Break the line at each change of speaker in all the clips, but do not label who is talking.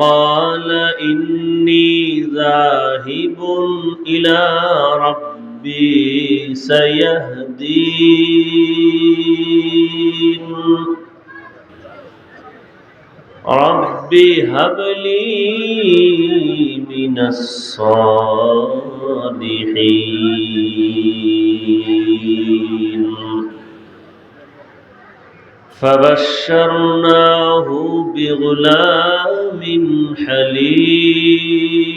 وقال إني ذاهب إلى ربي سيهدين. رب هب لي من الصالحين. فبشرناه بغلام حليم.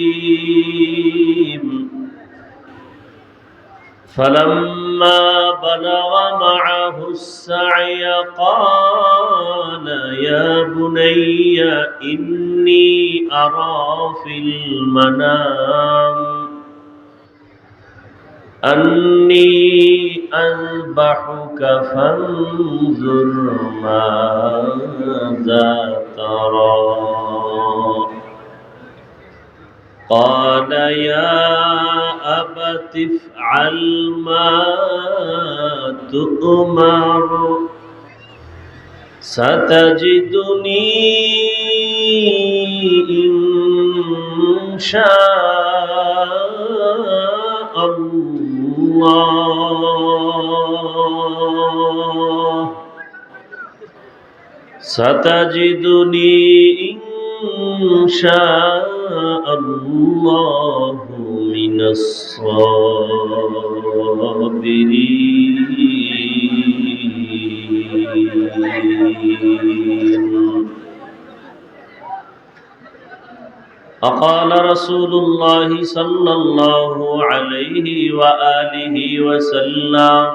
فلما بلغ معه السعي قال يا بني إني أرى في المنام أني أذبحك فانظر ماذا ترى قال يا أبت افعل ما تؤمر ستجدني إن شاء الله ستجدني إن شاء الله من الصابرين أقال رسول الله صلى الله عليه وآله وسلم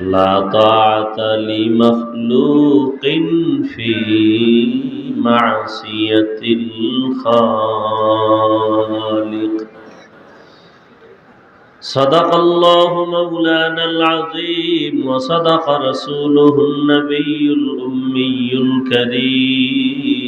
لا طاعة لمخلوق في معصية الخالق. صدق الله مولانا العظيم وصدق رسوله النبي الأمي الكريم.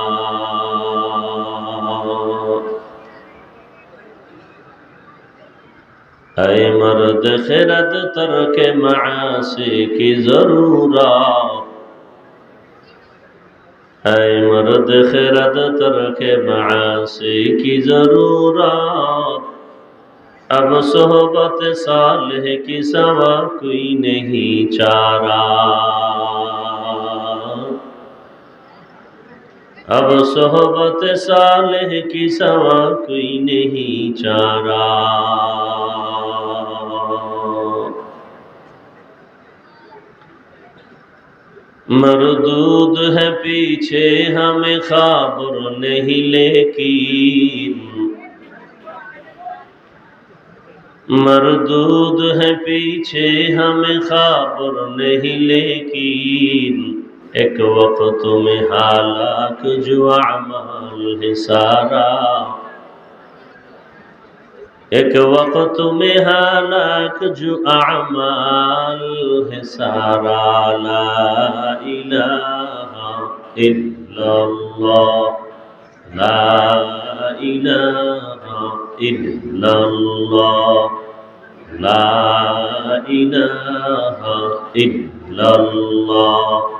ہے مرد خرد ترک معاصی کی ضرورت ہے مرد خرد ترک معاصی کی ضرورت اب صحبت صالح کی سوا کوئی نہیں چارہ اب صحبت صالح کی سوا کوئی نہیں چارا مردود ہے پیچھے ہمیں خبر نہیں لیکن۔ مردود ہے پیچھے ہمیں خبر نہیں لیکن۔ ایک وقت میں حالات جو اعمال ہے سارا ایک وقت میں حالات جو اعمال ہے سارا لا الہ الا اللہ لا الہ الا اللہ لا الہ الا اللہ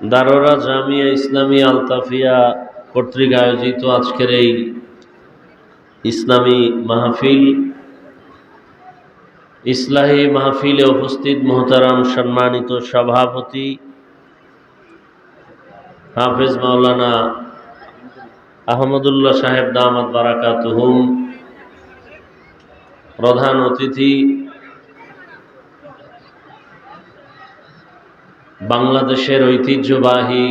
দারোরা জামিয়া ইসলামী আলতাফিয়া কর্তৃক আয়োজিত আজকের এই ইসলামী মাহফিল। ইসলাহী মাহফিলে উপস্থিত মোহতারাম সম্মানিত সভাপতি হাফেজ মাওলানা আহমদুল্লাহ সাহেব দামাত বারাকাতুহুম প্রধান অতিথি বাংলাদেশের ঐতিহ্যবাহী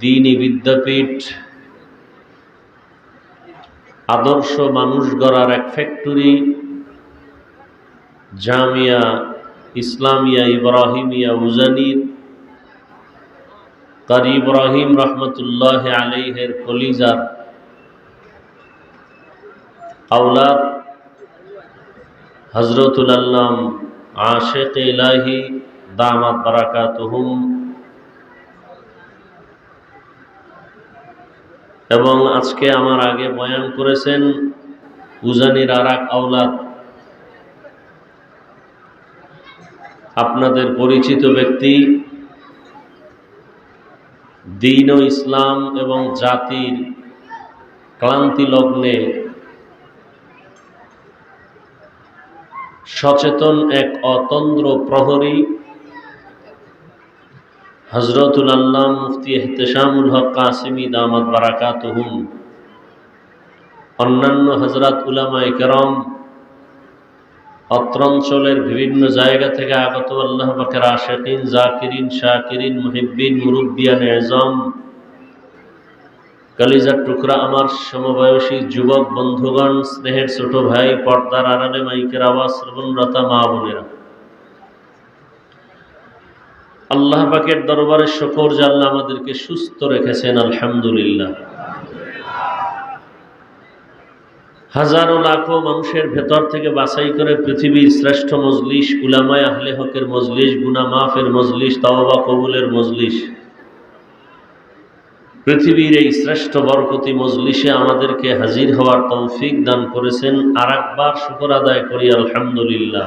দিনী বিদ্যাপীঠ আদর্শ মানুষ গড়ার এক ফ্যাক্টরি, জামিয়া ইসলামিয়া ইব্রাহিমিয়া উজানির তার ইব্রাহিম রহমতুল্লাহ আলাইহের কলিজার আউলাদ হজরতুল আল্লাম আশেক ইলাহি দামাত বারাকাতুহুম এবং আজকে আমার আগে বয়ান করেছেন উজানির আর এক আউলাদ আপনাদের পরিচিত ব্যক্তি, দিন ও ইসলাম এবং জাতির ক্লান্তি লগ্নে সচেতন এক অতন্দ্র প্রহরী হজরতুল আল্লাহ মুফতি এহতেশামুল হক কাসিমি দামাত বারাকাত অন্যান্য হজরত উলামা একরম অত্রাঞ্চলের বিভিন্ন জায়গা থেকে আগত আল্লাহ পাকের আশেকিন, জাকিরিন, শাকিরিন, মুহিব্বিন, মুরব্বিয়ান, এজম, কালিজার টুকরা আমার সমবয়সী যুবক বন্ধুগণ, স্নেহের ছোট ভাই, পর্দার আড়ালে মাইকের আওয়াজ শ্রবণরতা মা বোনেরা। আল্লাহ পাকের দরবারে শকর জাল্লা আমাদেরকে সুস্থ রেখেছেন, আলহামদুলিল্লাহ। হাজারো লাখো মানুষের ভেতর থেকে বাছাই করে পৃথিবীর শ্রেষ্ঠ মজলিস, উলামায় আহলে হকের মজলিস গুনা মাফের মজলিস, তাওবা কবুলের মজলিস। পৃথিবীর এই শ্রেষ্ঠ বরকতি মজলিসে আমাদেরকে হাজির হওয়ার তৌফিক দান করেছেন। আর একবার শুকর আদায় করি, আলহামদুলিল্লাহ।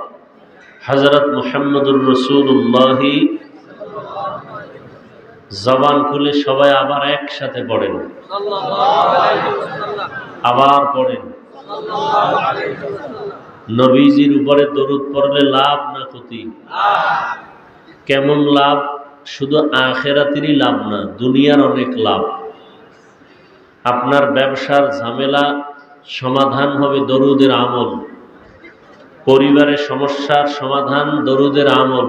হজরত মোহাম্মদুর রসুল্লাহ জবান খুলে সবাই আবার একসাথে পড়েন। আবার পড়েন। নবীজির উপরে দরুদ পড়লে লাভ না ক্ষতি? কেমন লাভ? শুধু আখেরাতেরই লাভ না, দুনিয়ার অনেক লাভ। আপনার ব্যবসার ঝামেলা, সমাধান হবে দরুদের আমল। পরিবারের সমস্যার সমাধান দরুদের আমল।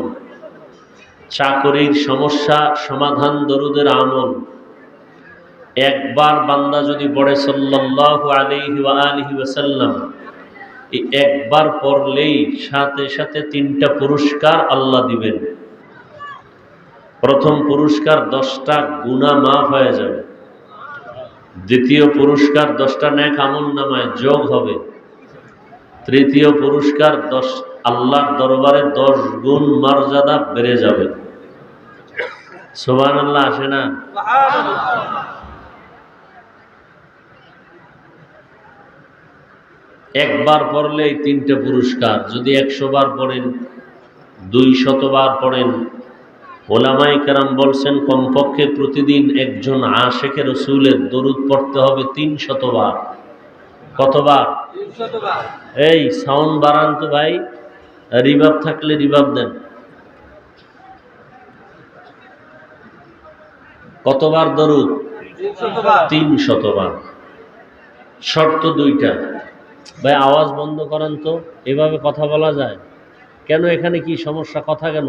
চাকরির সমস্যা সমাধান দরুদের আমল। একবার বান্দা যদি পড়ে ওয়া আলিহি ওয়াসাল্লাম, এই একবার পড়লেই সাথে সাথে তিনটা পুরস্কার আল্লাহ দিবেন। প্রথম পুরস্কার দশটা গুণা মাফ হয়ে যাবে। দ্বিতীয় পুরস্কার দশটা ন্যাক আমল নামায় যোগ হবে। তৃতীয় পুরস্কার দশ, আল্লাহর দরবারে দশ গুণ মর্যাদা বেড়ে যাবে। সোবান আল্লাহ আসে না? একবার পড়লে এই তিনটে পুরস্কার, যদি একশো বার পড়েন দুই শতবার পড়েন ওলামাই কারাম বলছেন, কমপক্ষে প্রতিদিন একজন আশেখের রসুলের দরুদ পড়তে হবে তিন শতবার কতবার? এই সাউন্ড বাড়ান তো ভাই রিভাব থাকলে রিভাব দেন। কতবার দরুদ? তিন শতবার শর্ত দুইটা। ভাই আওয়াজ বন্ধ করেন তো এভাবে কথা বলা যায়। কেন এখানে কি সমস্যা? কথা কেন?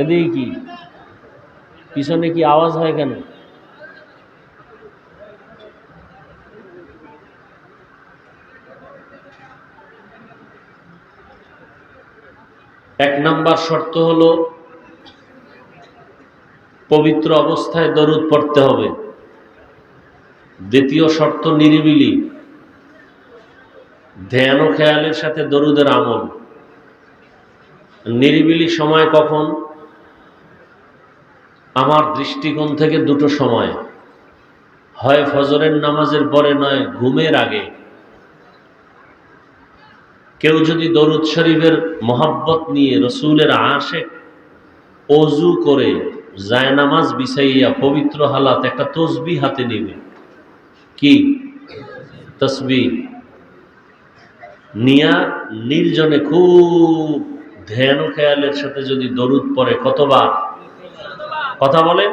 এদিকে কি? পিছনে কি আওয়াজ হয় কেন? এক নাম্বার শর্ত হলো পবিত্র অবস্থায় দরুদ পড়তে হবে। দ্বিতীয় শর্ত নিরিবিলি। ধ্যান ও খেয়ালের সাথে দরুদের আমল। নিরিবিলি সময় কখন? আমার দৃষ্টিকোণ থেকে দুটো সময়। হয় ফজরের নামাজের পরে নয়, ঘুমের আগে। কেউ যদি দরুদ শরীফের মোহাব্বত নিয়ে রসুলের আশে অজু করে জায়নামাজ বিছাইয়া পবিত্র হালাত একটা তসবি হাতে নেবে কি? তসবি। নিয়া নির্জনে খুব ধ্যান ও খেয়ালের সাথে যদি দরুদ পড়ে কতবার? কথা বলেন?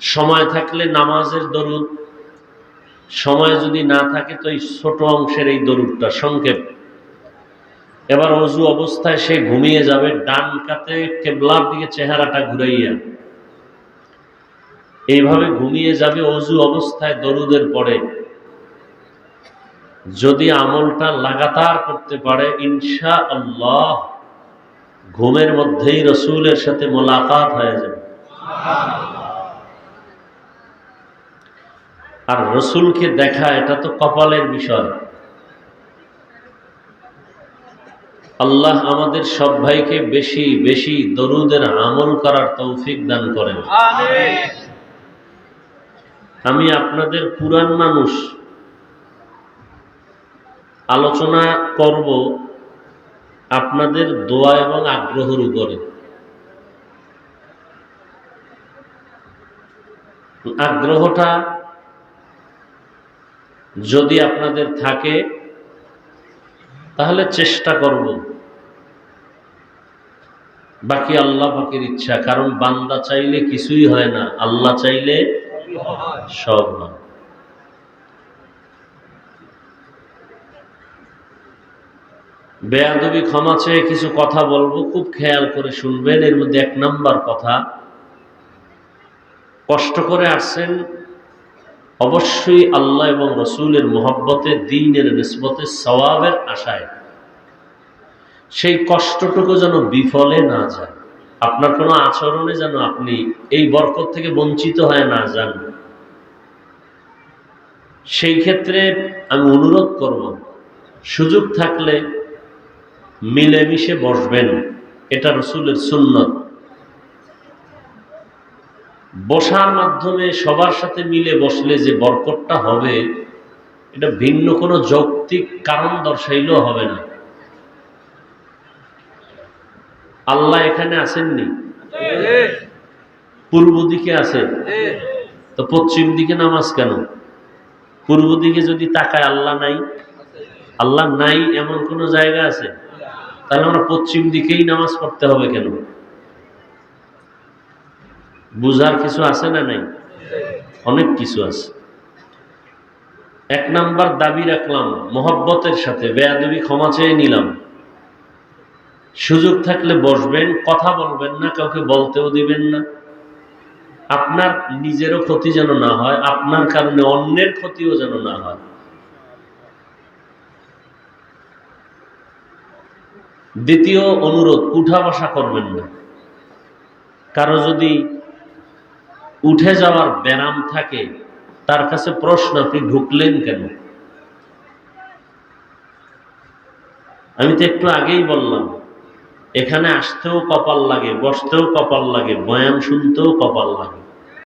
সময় থাকলে নামাজের দরুদ সময় যদি না থাকে তো এই ছোট অংশের এই দরুদটা, সংক্ষেপ। এবার অজু অবস্থায় সে ঘুমিয়ে যাবে, ডান কাতে কেবলার দিকে চেহারাটা ঘুরাইয়া। এইভাবে ঘুমিয়ে যাবে অজু অবস্থায় দরুদের পরে। যদি আমলটা লাগাতার করতে পারে ইনশা আল্লাহ ঘুমের মধ্যেই রসুলের সাথে মোলাকাত হয়ে যাবে। আর রসুলকে দেখা, এটা তো কপালের বিষয়। আল্লাহ আমাদের সব ভাইকে বেশি বেশি দরুদের আমল করার তৌফিক দান করেন। আমি আপনাদের পুরান মানুষ। আলোচনা করব আপনাদের দোয়া এবং আগ্রহের উপরে। আগ্রহটা যদি আপনাদের থাকে, তাহলে চেষ্টা করব। বাকি আল্লাহ পাকের ইচ্ছা, কারণ বান্দা চাইলে কিছুই হয় না, আল্লাহ চাইলে সব হয়। বেয়াদবি, ক্ষমা চেয়ে কিছু কথা বলব, খুব খেয়াল করে শুনবেন, এর মধ্যে এক নাম্বার কথা, কষ্ট করে আসছেন অবশ্যই আল্লাহ এবং রসুলের মোহব্বতে, দিনের নিসবতে সওয়াবের আশায়। সেই কষ্টটুকু যেন বিফলে না যায়। আপনার কোনো আচরণে যেন আপনি এই বরকত থেকে বঞ্চিত হয়ে না যান। সেই ক্ষেত্রে আমি অনুরোধ করব, সুযোগ থাকলে মিলেমিশে বসবেন। এটা রসুলের সুন্নত। বসার মাধ্যমে সবার সাথে মিলে বসলে যে বরকতটা হবে, এটা ভিন্ন কোনো যৌক্তিক কারণ দর্শাইলেও হবে না। আল্লাহ এখানে আসেননি পূর্ব দিকে আছেন। তো পশ্চিম দিকে নামাজ কেন? পূর্ব দিকে যদি তাকায় আল্লাহ নাই আল্লাহ নাই এমন কোনো জায়গা আছে? তাহলে আমরা পশ্চিম দিকেই নামাজ পড়তে হবে কেন? বুঝার কিছু আছে না নাই? অনেক কিছু আছে। এক নাম্বার দাবি রাখলাম, মোহব্বতের সাথে, বেয়াদবি ক্ষমা চেয়ে নিলাম। সুযোগ থাকলে বসবেন, কথা বলবেন না, কাউকে বলতেও দিবেন না। আপনার নিজেরও ক্ষতি যেন না হয়, আপনার কারণে অন্যের ক্ষতিও যেন না হয়। দ্বিতীয় অনুরোধ, উঠা বসা করবেন না। কারও যদি উঠে যাওয়ার ব্যারাম থাকে, তার কাছে প্রশ্ন, আপনি ঢুকলেন কেন? আমি তো একটু আগেই বললাম, এখানে আসতেও কপাল লাগে, বসতেও কপাল লাগে, বয়ান শুনতেও কপাল লাগে।